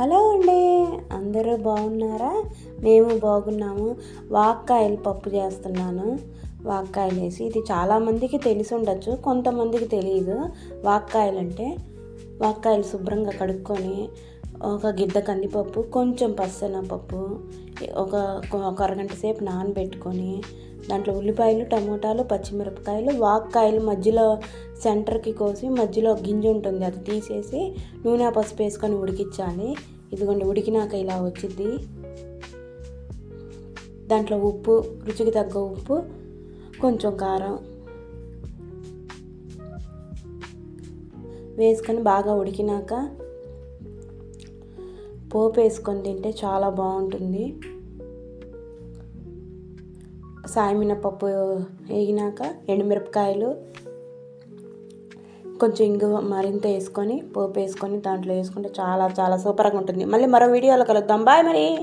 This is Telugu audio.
హలో అండి అందరూ బాగున్నారా? మేము బాగున్నాము. వాక్కాయలు పప్పు చేస్తున్నాను. వాక్కాయలు వేసి ఇది చాలామందికి తెలిసి ఉండొచ్చు కొంతమందికి తెలియదు వాక్కాయలు అంటే వాక్కాయలు శుభ్రంగా కడుక్కొని ఒక గిద్ద కందిపప్పు కొంచెం పప్పు ఒక ఒక అరగంట సేపు నానబెట్టుకొని దాంట్లో ఉల్లిపాయలు టమోటాలు పచ్చిమిరపకాయలు వాక్కాయలు మధ్యలో సెంటర్కి కోసి మధ్యలో గింజ ఉంటుంది అది తీసేసి నూనె పసుపు వేసుకొని ఉడికించాలి. ఇదిగోండి ఉడికినాక ఇలా వచ్చింది దాంట్లో ఉప్పు రుచికి తగ్గ ఉప్పు కొంచెం కారం వేసుకొని బాగా ఉడికినాక పోపు వేసుకొని తింటే చాలా బాగుంటుంది. సాయమినపప్పు వేగినాక ఎండుమిరపకాయలు కొంచెం ఇంగువ మరింత వేసుకొని పోపు వేసుకొని దాంట్లో వేసుకుంటే చాలా చాలా సూపర్గా ఉంటుంది. మళ్ళీ మరో వీడియోలో కలుద్దాం. బాయ్ మరి.